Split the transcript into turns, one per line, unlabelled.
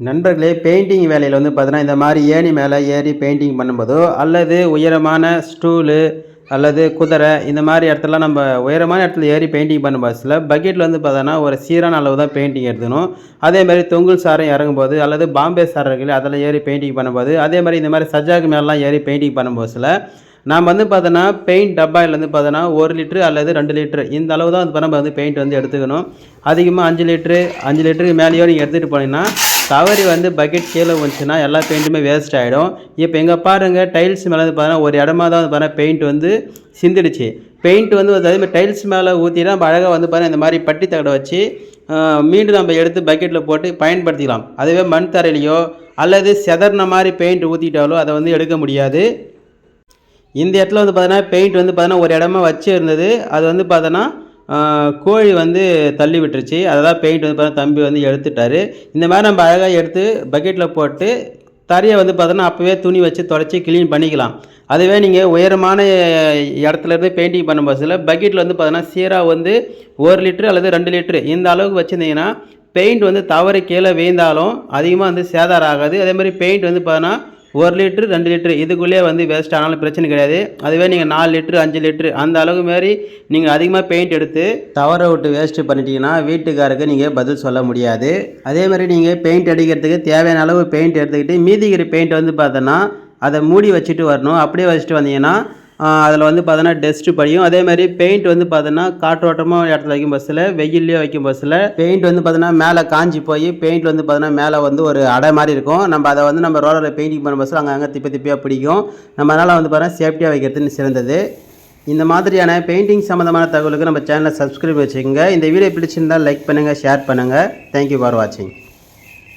நண்பர்களே பெயிண்டிங் வேலையில் வந்து பார்த்தீங்கன்னா இந்த மாதிரி ஏணி மேலே ஏறி பெயிண்டிங் பண்ணும்போதோ அல்லது உயரமான ஸ்டூலு அல்லது குதிரை இந்த மாதிரி இடத்துல நம்ம உயரமான இடத்துல ஏறி பெயிண்டிங் பண்ணும் பஸ்ஸில் பக்கெட்டில் வந்து பார்த்தோன்னா ஒரு சீரான அளவு தான் பெயிண்டிங் எடுத்துக்கணும். அதே மாதிரி தொங்குல் சாரம் இறங்கும்போது அல்லது பாம்பே சாரம் இருக்குல்ல அதில் ஏறி பெயிண்டிங் பண்ணும்போது அதே மாதிரி இந்த மாதிரி சஜாக்கு மேலாம் ஏறி பெயிண்டிங் பண்ணும் பஸ்ஸில் நாம் வந்து பார்த்தோன்னா பெயிண்ட் டப்பாயில் வந்து பார்த்தோன்னா ஒரு லிட்ரு அல்லது ரெண்டு லிட்ரு இந்த அளவு தான் வந்து நம்ம வந்து பெயிண்ட் வந்து எடுத்துக்கணும். அதிகமாக அஞ்சு லிட்ரு அஞ்சு லிட்டருக்கு மேலேயோ நீங்கள் எடுத்துகிட்டு போனீங்கன்னா தவறி வந்து பக்கெட் கீழே வந்துச்சுன்னா எல்லா பெயிண்ட்டுமே வேஸ்ட் ஆகிடும் இப்போ எங்கே பாருங்கள் டைல்ஸ் மேலே வந்து பார்த்தீங்கன்னா ஒரு இடமா தான் வந்து பார்த்தீங்கன்னா பெயிண்ட் வந்து சிந்திடுச்சு. பெயிண்ட் வந்து அதே மாதிரி டைல்ஸ் மேலே ஊற்றினா நம்ம அழகாக வந்து பாருங்கள் இந்த மாதிரி பட்டி தகடை வச்சு மீண்டும் நம்ம எடுத்து பக்கெட்டில் போட்டு பயன்படுத்திக்கலாம். அதுவே மண் தரையிலையோ அல்லது செதறின மாதிரி பெயிண்ட் ஊற்றிட்டாலோ அதை வந்து எடுக்க முடியாது. இந்த இடத்துல வந்து பார்த்தீங்கன்னா பெயிண்ட் வந்து பார்த்தீங்கன்னா ஒரு இடமா வச்சு இருந்தது. அது வந்து பார்த்தோன்னா கோழி வந்து தள்ளி விட்டுருச்சு. அதான் பெயிண்ட் வந்து பார்த்தா தம்பி வந்து எடுத்துட்டாரு. இந்த மாதிரி நம்ம அழகாக எடுத்து பக்கெட்டில் போட்டு தரையை வந்து பார்த்தோன்னா அப்போவே துணி வச்சு தொடச்சி க்ளீன் பண்ணிக்கலாம். அதுவே நீங்கள் உயரமான இடத்துல இருந்து பெயிண்டிங் பண்ணும் பஸ்ஸில் பக்கெட்டில் வந்து பார்த்தோன்னா சீராக வந்து ஒரு லிட்ரு அல்லது ரெண்டு லிட்ரு இந்த அளவுக்கு வச்சுருந்தீங்கன்னா பெயிண்ட் வந்து தவறு கீழே வீழ்ந்தாலும் அதிகமாக வந்து சேதாரம் ஆகாது. அதேமாதிரி பெயிண்ட் வந்து பார்த்தோன்னா ஒரு லிட்ரு ரெண்டு லிட்ரு இதுக்குள்ளேயே வந்து வேஸ்ட் ஆனாலும் பிரச்சனை கிடையாது. அதுவே நீங்கள் நாலு லிட்ரு அஞ்சு லிட்ரு அந்த அளவுக்கு மாரி நீங்கள் அதிகமாக பெயிண்ட் எடுத்து தவற விட்டு வேஸ்ட்டு பண்ணிட்டீங்கன்னா வீட்டுக்காருக்கு நீங்கள் பதில் சொல்ல முடியாது. அதே மாதிரி நீங்கள் பெயிண்ட் அடிக்கிறதுக்கு தேவையான அளவு பெயிண்ட் எடுத்துக்கிட்டு மீதிக்கிற பெயிண்ட் வந்து பார்த்தோன்னா அதை மூடி வச்சுட்டு வரணும். அப்படியே வச்சுட்டு வந்தீங்கன்னா அதில் வந்து பார்த்தோன்னா டஸ்ட்டு படியும். அதே மாதிரி பெயிண்ட் வந்து பார்த்தோன்னா காற்றோட்டமாக இடத்துல வைக்கும் பஸ்ஸில் வெயில்லையோ வைக்கும் பஸ்ஸில் பெயிண்ட் வந்து பார்த்தோன்னா மேலே காஞ்சி போய் பெயிண்ட் வந்து பார்த்தோன்னா மேலே வந்து ஒரு அடை மாதிரி இருக்கும். நம்ம அதை வந்து நம்ம ரோலரில் பெயிண்டிங் பண்ண பஸ்ஸில் அங்கே அங்கே திப்பி திப்பியாக பிடிக்கும். நம்ம அதனால் வந்து பார்த்தோன்னா சேஃப்டியாக வைக்கிறதுன்னு சிறந்தது. இந்த மாதிரியான பெயிண்டிங் சம்மந்தமான தகவலுக்கு நம்ம சேனலை சப்ஸ்கிரைப் வச்சுக்கோங்க. இந்த வீடியோ பிடிச்சிருந்தால் லைக் பண்ணுங்கள் ஷேர் பண்ணுங்கள் தேங்க்யூ ஃபார் வாட்சிங்